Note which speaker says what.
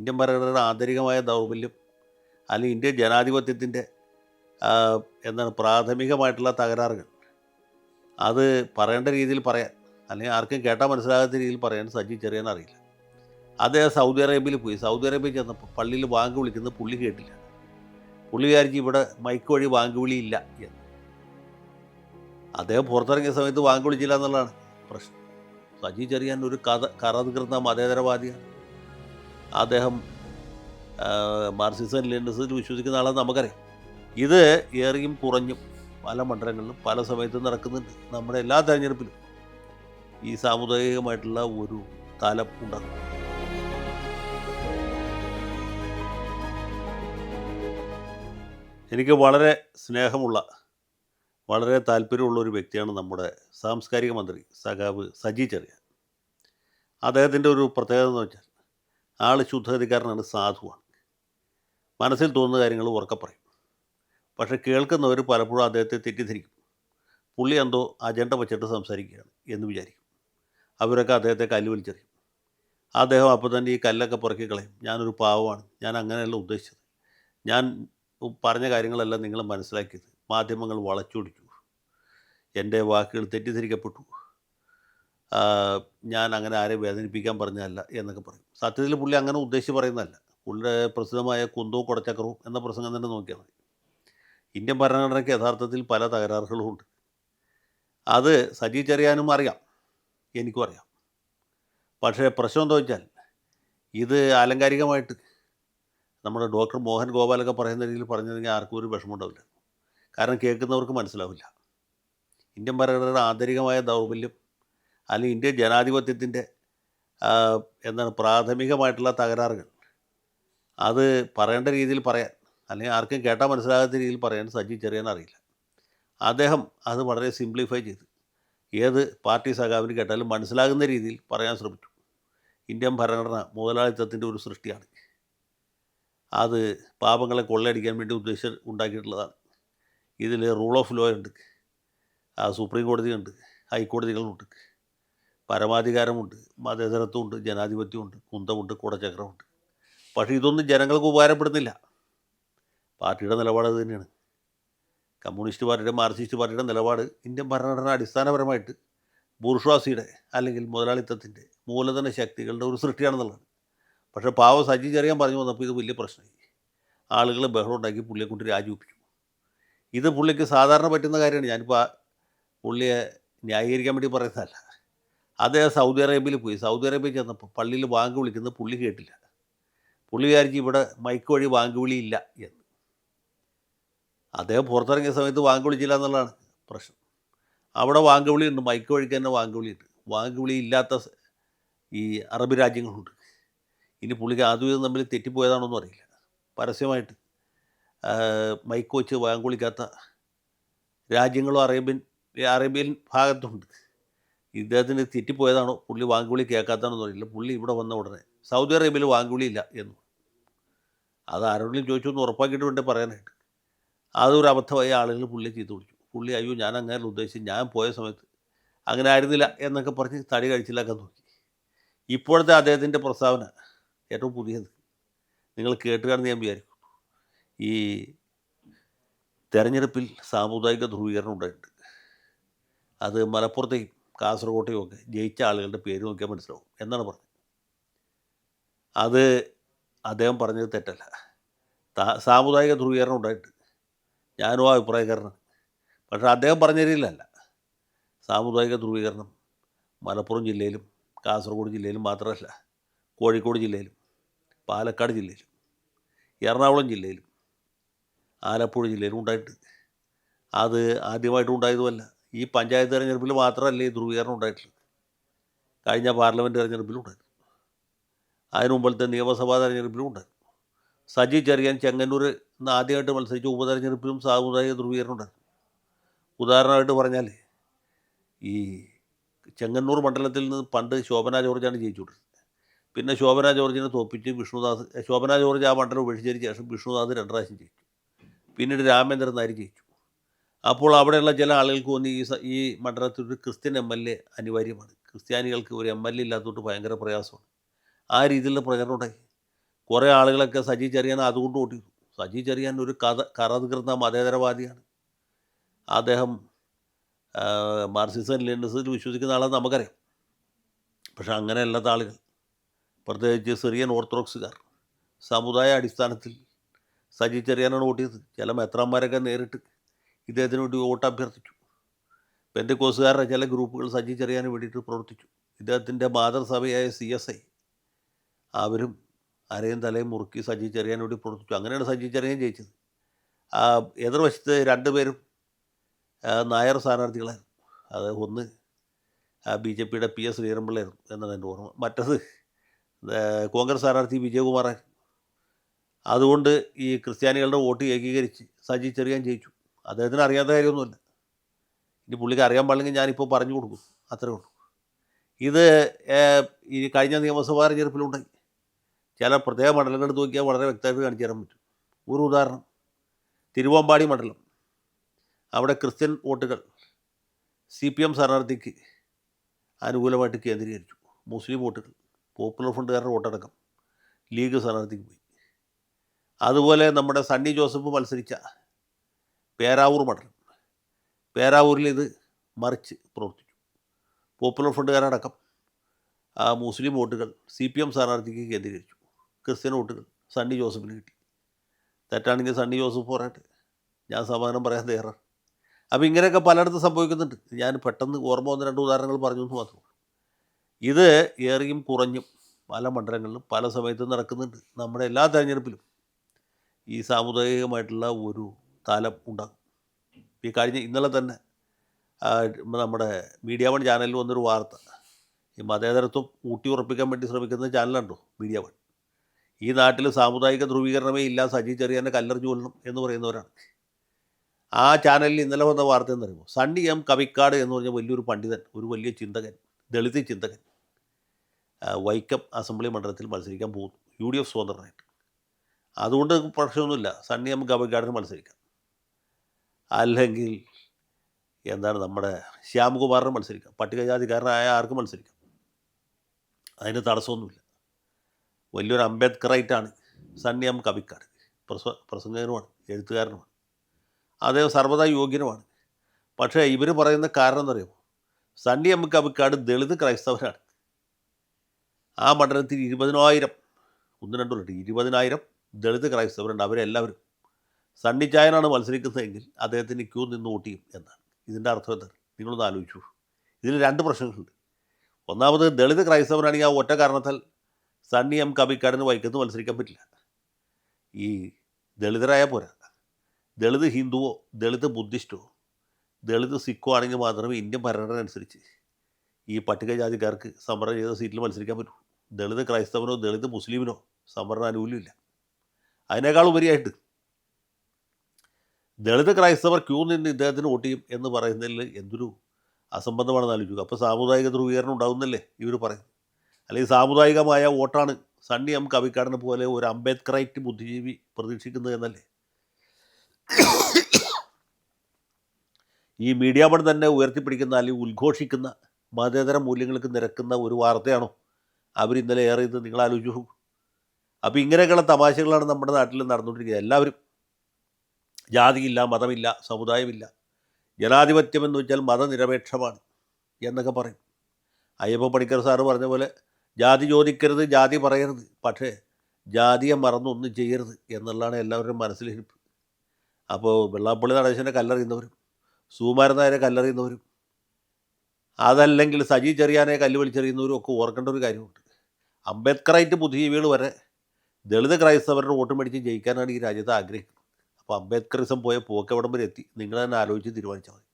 Speaker 1: Indian ഭരണഘടനയുടെ ആന്തരികമായ ദൗർബല്യം അല്ലെങ്കിൽ ഇന്ത്യൻ ജനാധിപത്യത്തിന്റെ എന്താണ് പ്രാഥമികമായിട്ടുള്ള തകരാറുകൾ. അത് പറയേണ്ട രീതിയിൽ പറയാൻ അല്ലെങ്കിൽ ആർക്കും കേട്ടാൽ മനസ്സിലാകാത്ത രീതിയിൽ പറയാൻ സജി ചെറിയാൻ അറിയില്ല. അദ്ദേഹം സൗദി അറേബ്യയിൽ പോയി. സൗദി അറേബ്യയിൽ ചെന്നപ്പോൾ പള്ളിയിൽ ബാങ്ക് വിളിക്കുന്നത് പുള്ളി കേട്ടില്ല. പുള്ളി വിചാരിച്ച് ഇവിടെ മൈക്ക് വഴി ബാങ്ക് വിളിയില്ല എന്ന്. അദ്ദേഹം പുറത്തിറങ്ങിയ സമയത്ത് ബാങ്ക് വിളിച്ചില്ല എന്നുള്ളതാണ് പ്രശ്നം. സജി ചെറിയാൻ ഒരു കഥ കറതുകൃത മതേതരവാദിയാണ് അദ്ദേഹം മാർസിസം ലെനിനിസത്തിൽ വിശ്വസിക്കുന്ന ആളെന്ന് നമുക്കറിയാം. ഇത് ഏറിയും കുറഞ്ഞും പല മണ്ഡലങ്ങളിലും പല സമയത്തും നടക്കുന്നുണ്ട്. നമ്മുടെ എല്ലാ തെരഞ്ഞെടുപ്പിലും ഈ സാമുദായികമായിട്ടുള്ള ഒരു തലം ഉണ്ടാകും. എനിക്ക് വളരെ സ്നേഹമുള്ള വളരെ താല്പര്യമുള്ള ഒരു വ്യക്തിയാണ് നമ്മുടെ സാംസ്കാരിക മന്ത്രി സഖാവ് സജി ചെറിയ അദ്ദേഹത്തിന്റെ ഒരു പ്രത്യേകത എന്ന് വെച്ചാൽ ആൾ ശുദ്ധഗതിക്കാരനാണ് സാധുവാണ് മനസ്സിൽ തോന്നുന്ന കാര്യങ്ങൾ ഉറക്കെ പറയും. പക്ഷെ കേൾക്കുന്നവർ പലപ്പോഴും അദ്ദേഹത്തെ തെറ്റിദ്ധരിക്കും. പുള്ളി എന്തോ അജണ്ട വച്ചിട്ട് സംസാരിക്കുകയാണ് എന്ന് വിചാരിക്കും. അവരൊക്കെ അദ്ദേഹത്തെ കല്ല് വലിച്ചെറിയും. അദ്ദേഹം അപ്പോൾ തന്നെ ഈ കല്ലൊക്കെ പുറക്കി കളയും. ഞാനൊരു പാവമാണ്. ഞാൻ അങ്ങനെയല്ല ഉദ്ദേശിച്ചത്. ഞാൻ പറഞ്ഞ കാര്യങ്ങളെല്ലാം നിങ്ങൾ മനസ്സിലാക്കിയത്. മാധ്യമങ്ങൾ വളച്ചൊടിച്ചു. എന്റെ വാക്കുകൾ തെറ്റിദ്ധരിക്കപ്പെട്ടു. ഞാൻ അങ്ങനെ ആരെ വേദനിപ്പിക്കാൻ പറഞ്ഞതല്ല എന്നൊക്കെ പറയും. സത്യത്തിൽ പുള്ളി അങ്ങനെ ഉദ്ദേശിച്ച് പറയുന്നതല്ല. പുള്ളിയുടെ പ്രസിദ്ധമായ കുന്തവും കൊടച്ചക്രവും എന്ന പ്രസംഗം തന്നെ നോക്കിയാൽ മതി. ഇന്ത്യൻ ഭരണഘടനയ്ക്ക് യഥാർത്ഥത്തിൽ പല തകരാറുകളും ഉണ്ട്. അത് സജി ചെറിയാനും അറിയാം. എനിക്കും അറിയാം. പക്ഷേ പ്രശ്നം എന്താ വെച്ചാൽ ഇത് ആലങ്കാരികമായിട്ട് നമ്മുടെ ഡോക്ടർ മോഹൻ ഗോപാലൊക്കെ പറയുന്ന രീതിയിൽ പറഞ്ഞതെങ്കിൽ ആർക്കും ഒരു വിഷമമുണ്ടാവില്ല കാരണം കേൾക്കുന്നവർക്ക് മനസ്സിലാവില്ല. ഇന്ത്യൻ ഭരണഘടനയുടെ ആന്തരികമായ ദൗർബല്യം അല്ലെങ്കിൽ ഇന്ത്യൻ ജനാധിപത്യത്തിന്റെ എന്താണ് പ്രാഥമികമായിട്ടുള്ള തകരാറുകൾ. അത് പറയേണ്ട രീതിയിൽ പറയാൻ അല്ലെങ്കിൽ ആർക്കും കേട്ടാൽ മനസ്സിലാകാത്ത രീതിയിൽ പറയാൻ സജി ചെറിയാൻ അറിയില്ല. അദ്ദേഹം അത് വളരെ സിംപ്ലിഫൈ ചെയ്ത്. ഏത് പാർട്ടി സഖാവിന് കേട്ടാലും മനസ്സിലാകുന്ന രീതിയിൽ പറയാൻ ശ്രമിച്ചു. ഇന്ത്യൻ ഭരണഘടന മുതലാളിത്തത്തിന്റെ ഒരു സൃഷ്ടിയാണ്. അത് പാപങ്ങളെ കൊള്ളയടിക്കാൻ വേണ്ടി ഉദ്ദേശിച്ച് ഉണ്ടാക്കിയിട്ടുള്ളതാണ്. ഇതിൽ റൂൾ ഓഫ് ലോ ഉണ്ട്. സുപ്രീം കോടതിയുണ്ട്. ഹൈക്കോടതികളുണ്ട്. പരമാധികാരമുണ്ട് മതേതരത്വമുണ്ട് ജനാധിപത്യമുണ്ട് കുന്തമുണ്ട് കുടചക്രമുണ്ട്. പക്ഷേ ഇതൊന്നും ജനങ്ങൾക്ക് ഉപകാരപ്പെടുന്നില്ല. പാർട്ടിയുടെ നിലപാട് അത് തന്നെയാണ്. കമ്മ്യൂണിസ്റ്റ് പാർട്ടിയുടെ മാർക്സിസ്റ്റ് പാർട്ടിയുടെ നിലപാട് ഇന്ത്യൻ ഭരണഘടന അടിസ്ഥാനപരമായിട്ട് ബൂർഷ്വാസിയുടെ അല്ലെങ്കിൽ മുതലാളിത്തത്തിന്റെ മൂലധന ശക്തികളുടെ ഒരു സൃഷ്ടിയാണെന്നുള്ളതാണ് പക്ഷേ പാവ സജി ചെറിയാൻ പറഞ്ഞു വന്നപ്പോൾ ഇത് വലിയ പ്രശ്നമായി. ആളുകൾ ബഹളം ഉണ്ടാക്കി പുള്ളിയെ കൊണ്ട് രാജിവെപ്പിച്ചു ഇത് പുള്ളിക്ക് സാധാരണ പറ്റുന്ന കാര്യമാണ്. ഞാനിപ്പോൾ പുള്ളിയെ ന്യായീകരിക്കാൻ വേണ്ടി പറയുന്നതല്ല. അദ്ദേഹം സൗദി അറേബ്യയിൽ പോയി. സൗദി അറേബ്യയിൽ ചെന്നപ്പോൾ പള്ളിയിൽ ബാങ്ക് വിളിക്കുന്നത് പുള്ളി കേട്ടില്ല. പുള്ളി വിചാരിച്ച് ഇവിടെ മൈക്ക് വഴി ബാങ്ക് വിളിയില്ല എന്ന്. അദ്ദേഹം പുറത്തിറങ്ങിയ സമയത്ത് ബാങ്ക് വിളിച്ചില്ല എന്നുള്ളതാണ് പ്രശ്നം. അവിടെ ബാങ്ക് വിളിയുണ്ട് മൈക്ക് വഴിക്ക് തന്നെ ബാങ്ക് വിളിയുണ്ട് ബാങ്ക് വിളി ഇല്ലാത്ത ഈ അറബ് രാജ്യങ്ങളുണ്ട്. ഇനി പുള്ളിക്ക് അതും തമ്മിൽ തമ്മിൽ തെറ്റിപ്പോയതാണോന്നും അറിയില്ല. പരസ്യമായിട്ട് മൈക്ക് വെച്ച് ബാങ്ക് വിളിക്കാത്ത രാജ്യങ്ങളും അറേബ്യൻ അറേബ്യൻ ഭാഗത്തുണ്ട്. ഇദ്ദേഹത്തിന് തെറ്റിപ്പോയതാണോ? പുള്ളി വാങ്കുവിളി കേൾക്കാത്തതാണോ അറിയില്ല. പുള്ളി ഇവിടെ വന്ന ഉടനെ സൗദി അറേബ്യയിൽ വാങ്കുവിളിയില്ല എന്ന് അത് ആരോടെങ്കിലും ചോദിച്ചു എന്ന് ഉറപ്പാക്കിയിട്ട് വേണ്ടേ പറയാനായിട്ട്. അതൊരു അബദ്ധമായി ആളുകൾ പുള്ളി ചീത്ത വിളിച്ചു. പുള്ളി അയ്യോ ഞാൻ അങ്ങനെ ഉദ്ദേശിച്ച് ഞാൻ പോയ സമയത്ത് അങ്ങനെ ആയിരുന്നില്ല എന്നൊക്കെ പറഞ്ഞ് തടി കഴിച്ചില്ലാക്കാൻ നോക്കി. ഇപ്പോഴത്തെ അദ്ദേഹത്തിന്റെ പ്രസ്താവന ഏറ്റവും പുതിയത്. നിങ്ങൾ കേട്ടുകാണെന്ന് ഞാൻ വിചാരിക്കും ഈ തെരഞ്ഞെടുപ്പിൽ സാമുദായിക ധ്രുവീകരണം ഉണ്ടായിട്ടുണ്ട്. അത് മലപ്പുറത്തെയും കാസർഗോട്ടെയും ഒക്കെ ജയിച്ച ആളുകളുടെ പേര് നോക്കിയാൽ മനസ്സിലാവും. എന്നാണ് പറഞ്ഞത്. അത് അദ്ദേഹം പറഞ്ഞത് തെറ്റല്ല. സാമുദായിക ധ്രുവീകരണം ഉണ്ടായിട്ട് ഞാനും ആ അഭിപ്രായക്കാരനാണ്. പക്ഷേ അദ്ദേഹം പറഞ്ഞ രീതിയിലല്ല. സാമുദായിക ധ്രുവീകരണം മലപ്പുറം ജില്ലയിലും കാസർഗോഡ് ജില്ലയിലും മാത്രമല്ല കോഴിക്കോട് ജില്ലയിലും പാലക്കാട് ജില്ലയിലും എറണാകുളം ജില്ലയിലും ആലപ്പുഴ ജില്ലയിലും ഉണ്ടായിട്ട് അത് ആദ്യമായിട്ട് ഉണ്ടായതുമല്ല. ഈ പഞ്ചായത്ത് തെരഞ്ഞെടുപ്പിൽ മാത്രമല്ല ഈ ധ്രുവീകരണം ഉണ്ടായിട്ടുള്ളത്. കഴിഞ്ഞ പാർലമെന്റ് തെരഞ്ഞെടുപ്പിലും ഉണ്ടായിരുന്നു. അതിനു മുമ്പിലത്തെ നിയമസഭാ തെരഞ്ഞെടുപ്പിലും ഉണ്ടായിരുന്നു. സജി ചെറിയാൻ ചെങ്ങന്നൂർ ഇന്ന് ആദ്യമായിട്ട് മത്സരിച്ച ഉപതെരഞ്ഞെടുപ്പിലും സാമുദായിക ധ്രുവീകരണം ഉണ്ടായിരുന്നു. ഉദാഹരണമായിട്ട് പറഞ്ഞാൽ ഈ ചെങ്ങന്നൂർ മണ്ഡലത്തിൽ നിന്ന് പണ്ട് ശോഭന ജോർജാണ് ജയിച്ചുകൊണ്ടിരുന്നത്. പിന്നെ ശോഭന ജോർജിനെ തോപ്പിച്ച് വിഷ്ണുദാസ് ശോഭന ജോർജ് ആ മണ്ഡലം ഉപേക്ഷിച്ചതിന് ശേഷം വിഷ്ണുദാസ് രണ്ട് പ്രാവശ്യം ജയിച്ചു. പിന്നീട് രാമേന്ദ്രൻ നായർ ജയിച്ചു. അപ്പോൾ അവിടെയുള്ള ചില ആളുകൾക്ക് തോന്നി ഈ ഈ മണ്ഡലത്തിൽ ഒരു ക്രിസ്ത്യൻ എം എൽ എ അനിവാര്യമാണ്. ക്രിസ്ത്യാനികൾക്ക് ഒരു എം എൽ എ ഇല്ലാത്തതുകൊണ്ട് ഭയങ്കര പ്രയാസമാണ്. ആ രീതിയിലുള്ള പ്രചരണം ഉണ്ടായി. കുറേ ആളുകളൊക്കെ സജി ചെറിയാൻ അതുകൊണ്ട് വോട്ട് ചെയ്തു സജി ചെറിയാൻ ഒരു കഥ കറകൃത മതേതരവാദിയാണ്. അദ്ദേഹം മാർസിസം ലെനിനിസത്തിൽ വിശ്വസിക്കുന്ന ആളെന്ന് നമുക്കറിയാം. പക്ഷെ അങ്ങനെയല്ലാത്ത ആളുകൾ. പ്രത്യേകിച്ച് സിറിയൻ ഓർത്തഡോക്സുകാർ സമുദായ അടിസ്ഥാനത്തിൽ സജി ചെറിയാനാണ് വോട്ട് ചെയ്തത് ചില മെത്രാന്മാരൊക്കെ നേരിട്ട് ഇദ്ദേഹത്തിന് വേണ്ടി വോട്ട് അഭ്യർത്ഥിച്ചു പെന്തക്കോസുകാരുടെ ചില ഗ്രൂപ്പുകൾ സജ്ജിച്ചറിയാൻ വേണ്ടിയിട്ട് പ്രവർത്തിച്ചു. ഇദ്ദേഹത്തിന്റെ മാതൃസഭയായ സി എസ് ഐ അവരും അരയും തലയും മുറുക്കി സജി ചെറിയാൻ വേണ്ടി പ്രവർത്തിച്ചു. അങ്ങനെയാണ് സജി ചെറിയാൻ ജയിച്ചത്. ആ എതിർവശത്ത് രണ്ടുപേരും നായർ സ്ഥാനാർത്ഥികളായിരുന്നു. അത് ഒന്ന് ബി ജെ പിയുടെ പി എസ് ശ്രീരംപിള്ളയായിരുന്നു എന്നാണ് എന്റെ ഓർമ്മ. മറ്റത് കോൺഗ്രസ് സ്ഥാനാർത്ഥി വിജയകുമാറായിരുന്നു. അതുകൊണ്ട് ഈ ക്രിസ്ത്യാനികളുടെ വോട്ട് ഏകീകരിച്ച് സജി ചെറിയാൻ ജയിച്ചു. അദ്ദേഹത്തിന് അറിയാത്ത കാര്യമൊന്നുമില്ല. ഇനി പുള്ളിക്ക് അറിയാൻ പാടില്ലെങ്കിൽ ഞാനിപ്പോൾ പറഞ്ഞു കൊടുക്കും. അത്രേ ഉള്ളൂ. ഇത് ഈ കഴിഞ്ഞ നിയമസഭാ തെരഞ്ഞെടുപ്പിലുണ്ടായി. ചില പ്രത്യേക മണ്ഡലങ്ങൾ എടുത്ത് നോക്കിയാൽ വളരെ വ്യക്തമായിട്ട് കാണിച്ചു തരാൻ പറ്റും. ഒരു ഉദാഹരണം. തിരുവമ്പാടി മണ്ഡലം. അവിടെ ക്രിസ്ത്യൻ വോട്ടുകൾ സി പി എം സ്ഥാനാർത്ഥിക്ക് അനുകൂലമായിട്ട് കേന്ദ്രീകരിച്ചു. മുസ്ലിം വോട്ടുകൾ. പോപ്പുലർ ഫ്രണ്ടുകാരുടെ വോട്ടടക്കം ലീഗ് സ്ഥാനാർത്ഥിക്ക് പോയി. അതുപോലെ നമ്മുടെ സണ്ണി ജോസഫ് മത്സരിച്ച പേരാവൂർ മണ്ഡലം പേരാവൂരിൽ ഇത് മറിച്ച് പ്രവർത്തിച്ചു. പോപ്പുലർ ഫ്രണ്ടുകാരടക്കം മുസ്ലിം വോട്ടുകൾ സി പി എം സ്ഥാനാർത്ഥിക്ക് കേന്ദ്രീകരിച്ചു. ക്രിസ്ത്യൻ വോട്ടുകൾ സണ്ണി ജോസഫിന് കിട്ടി. തെറ്റാണെങ്കിൽ സണ്ണി ജോസഫ് പോരാട്ട്. ഞാൻ സമാധാനം പറയാൻ തയ്യാറാണ്. അപ്പോൾ ഇങ്ങനെയൊക്കെ പലയിടത്തും സംഭവിക്കുന്നുണ്ട്. ഞാൻ പെട്ടെന്ന് ഓർമ്മ വന്ന രണ്ട് ഉദാഹരണങ്ങൾ പറഞ്ഞു എന്ന് മാത്രമേ ഉള്ളൂ. ഇത് ഏറിയും കുറഞ്ഞും പല മണ്ഡലങ്ങളിലും പല സമയത്തും നടക്കുന്നുണ്ട്. നമ്മുടെ എല്ലാ തെരഞ്ഞെടുപ്പിലും ഈ സാമുദായികമായിട്ടുള്ള ഒരു താലം ഉണ്ടാകും ഈ കഴിഞ്ഞ ഇന്നലെ തന്നെ നമ്മുടെ മീഡിയ വൺ ചാനലിൽ വന്നൊരു വാർത്ത. ഈ മതേതരത്വം ഊട്ടി ഉറപ്പിക്കാൻ വേണ്ടി ശ്രമിക്കുന്ന ചാനലുണ്ടോ മീഡിയ വൺ ഈ നാട്ടിൽ സാമുദായിക ധ്രുവീകരണമേ ഇല്ല സജി ചെറിയാന്റെ കല്ലെറിഞ്ഞു കൊല്ലണം എന്ന് പറയുന്നവരാണ്. ആ ചാനലിൽ ഇന്നലെ വന്ന വാർത്ത എന്ന് പറയുമ്പോൾ സണ്ണി എം കവിക്കാട് എന്ന് പറഞ്ഞ വലിയൊരു പണ്ഡിതൻ ഒരു വലിയ ചിന്തകൻ ദളിത് ചിന്തകൻ വൈക്കം അസംബ്ലി മണ്ഡലത്തിൽ മത്സരിക്കാൻ പോകുന്നു. യു ഡി എഫ് സ്വതന്ത്രനായിട്ട്. അതുകൊണ്ട് പ്രശ്നമൊന്നുമില്ല. സണ്ണി എം കവിക്കാടിന് മത്സരിക്കാം. അല്ലെങ്കിൽ എന്താണ് നമ്മുടെ ശ്യാംകുമാറിന് മത്സരിക്കാം. പട്ടികജാതിക്കാരനായ ആർക്കും മത്സരിക്കാം? അതിന് തടസ്സമൊന്നുമില്ല. വലിയൊരു അംബേദ്കറായിട്ടാണ് സണ്ണി എം കവിക്കാട്. പ്രസ പ്രസംഗകനുമാണ് എഴുത്തുകാരനുമാണ്. അദ്ദേഹം സർവതാ യോഗ്യനുമാണ്. പക്ഷേ ഇവർ പറയുന്ന കാരണം എന്നറിയുമോ സണ്ണി എം കവിക്കാട് ദളിത് ക്രൈസ്തവരാണ്. ആ മണ്ഡലത്തിൽ ഇരുപതിനായിരം ഒന്ന് രണ്ടു ഇരുപതിനായിരം ദളിത് ക്രൈസ്തവരുണ്ട്. അവരെല്ലാവരും. സണ്ണി ചായനാണ് മത്സരിക്കുന്നതെങ്കിൽ അദ്ദേഹത്തിന് ക്യൂ നിന്ന് വോട്ട് ചെയ്യും എന്നാണ്. ഇതിന്റെ അർത്ഥം എന്താണ്? നിങ്ങളൊന്ന് ആലോചിച്ചു ഇതിൽ രണ്ട് പ്രശ്നങ്ങളുണ്ട്. ഒന്നാമത് ദളിത് ക്രൈസ്തവനാണെങ്കിൽ ആ ഒറ്റ കാരണത്താൽ സണ്ണി എം കവിക്കാടിന് വൈക്കത്ത് മത്സരിക്കാൻ പറ്റില്ല. ഈ ദളിതരായ പോരാ. ദളിത് ഹിന്ദുവോ ദളിത് ബുദ്ധിസ്റ്റോ ദളിത് സിഖോ ആണെങ്കിൽ മാത്രമേ ഇന്ത്യൻ ഭരണഘടന അനുസരിച്ച് ഈ പട്ടികജാതിക്കാർക്ക് സംവരണം ചെയ്ത സീറ്റിൽ മത്സരിക്കാൻ പറ്റൂ. ദളിത് ക്രൈസ്തവനോ ദളിത് മുസ്ലിമിനോ സംവരണ ആനുകൂല്യമില്ല. അതിനേക്കാൾ ഉപരിയായിട്ട് ദളിത് ക്രൈസ്തവർ ക്യൂ നിന്ന് ഇദ്ദേഹത്തിന് വോട്ട് ചെയ്യും എന്ന് പറയുന്നതിൽ എന്തൊരു അസംബന്ധമാണെന്ന് ആലോചിക്കുക. അപ്പോൾ സാമുദായിക ധ്രുവീകരണം ഉണ്ടാകുന്നല്ലേ ഇവർ പറയും. അല്ലെങ്കിൽ സാമുദായികമായ വോട്ടാണ് സണ്ണി എം കവിക്കാടിനെ പോലെ ഒരു അംബേദ്കറൈറ്റ് ബുദ്ധിജീവി പ്രതീക്ഷിക്കുന്നത് എന്നല്ലേ? ഈ മീഡിയ പണി തന്നെ ഉയർത്തിപ്പിടിക്കുന്ന അല്ലെങ്കിൽ ഉദ്ഘോഷിക്കുന്ന മതേതര മൂല്യങ്ങൾക്ക് നിരക്കുന്ന ഒരു വാർത്തയാണോ അവർ ഇന്നലെ ഏറെ ഇത് നിങ്ങൾ ആലോചിച്ചു അപ്പോൾ ഇങ്ങനെയൊക്കെയുള്ള തമാശകളാണ് നമ്മുടെ നാട്ടിൽ നടന്നുകൊണ്ടിരിക്കുന്നത്. എല്ലാവരും ജാതിയില്ല മതമില്ല സമുദായമില്ല. ജനാധിപത്യം എന്ന് വെച്ചാൽ മതനിരപേക്ഷമാണ് എന്നൊക്കെ പറയും. അയ്യപ്പ പണിക്കർ സാറ് പറഞ്ഞ പോലെ ജാതി ചോദിക്കരുത് ജാതി പറയരുത്. പക്ഷേ ജാതിയെ മറന്നൊന്നും ചെയ്യരുത് എന്നുള്ളതാണ് എല്ലാവരുടെയും മനസ്സിലിരിപ്പ്. അപ്പോൾ വെള്ളാപ്പള്ളി നടേശനെ കല്ലെറിയുന്നവരും സുകുമാരൻ നായരെ കല്ലെറിയുന്നവരും അതല്ലെങ്കിൽ സജി ചെറിയാനെ കല്ല് വലിച്ചെറിയുന്നവരും ഒക്കെ ഓർക്കേണ്ട ഒരു കാര്യമുണ്ട്. അംബേദ്കറായിട്ട് ബുദ്ധിജീവികൾ വരെ ദളിത് ക്രൈസ്തവരുടെ വോട്ട് മേടിച്ച് ജയിക്കാനാണ് ഈ രാജ്യത്ത് ആഗ്രഹിക്കുന്നത്. അപ്പോൾ അംബേദ്കറിസം പോയ പോക്ക് എവിടം വരെ എത്തി? നിങ്ങൾ തന്നെ ആലോചിച്ച് തീരുമാനിച്ചാൽ മതി.